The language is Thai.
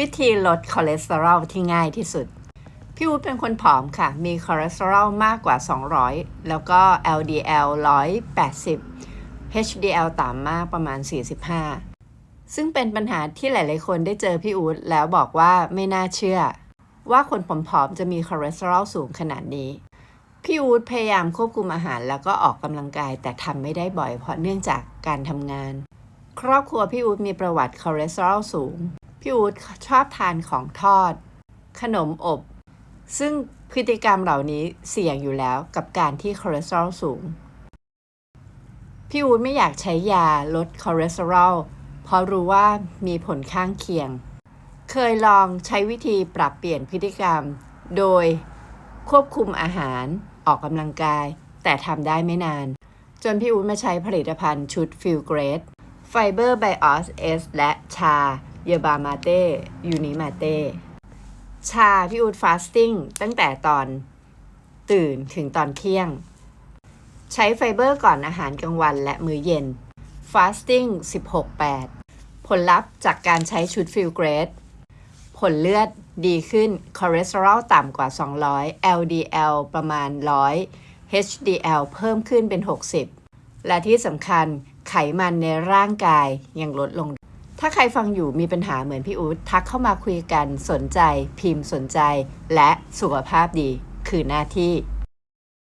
วิธีลดคอเลสเตอรอลที่ง่ายที่สุด พี่อู๊ดเป็นคนผอมค่ะ มีคอเลสเตอรอลมากกว่า 200 แล้วก็ LDL 180 HDL ต่ำมากประมาณ 45 ซึ่งเป็นปัญหาที่หลาย ๆ คนได้เจอพี่อู๊ดแล้วบอกว่าไม่น่าเชื่อ ว่าคนผอมๆจะมีคอเลสเตอรอลสูงขนาดนี้ พี่อู๊ดพยายามควบคุมอาหารแล้วก็ออกกำลังกายแต่ทำไม่ได้บ่อยเพราะเนื่องจากการทำงาน ครอบครัวพี่อู๊ดมีประวัติคอเลสเตอรอลสูง พี่อูดชอบทานของทอด ขนมอบ ซึ่งพฤติกรรมเหล่านี้เสี่ยงอยู่แล้วกับการที่คอเลสเตอรอลสูง พี่อูดไม่อยากใช้ยาลดคอเลสเตอรอลเพราะรู้ว่ามีผลข้างเคียง เคยลองใช้วิธีปรับเปลี่ยนพฤติกรรม โดยควบคุมอาหารออกกำลังกาย แต่ทำได้ไม่นาน จนพี่อูดมาใช้ผลิตภัณฑ์ชุด f e e l Great Fiber Bios S และชา เยบามาเต้ยูนิมาเต้ชาพี่อูดฟาสติ้งตั้งแต่ตอนตื่นถึงตอนเที่ยง ใช้ไฟเบอร์ก่อนอาหารกลางวันและมื้อเย็นฟาสติ้ง16-8 ผลลัพธ์จากการใช้ชุดฟิลเกรดผลเลือดดีขึ้นคอเลสเตอรอลต่ำกว่า 200 LDL ประมาณ 100 HDL เพิ่มขึ้นเป็น 60 และที่สำคัญไขมันในร่างกายยังลดลง ถ้าใครฟังอยู่มีปัญหาเหมือนพี่อู๊ดทักเข้ามาคุยกันสนใจ พิมพ์สนใจ และสุขภาพดีคือหน้าที่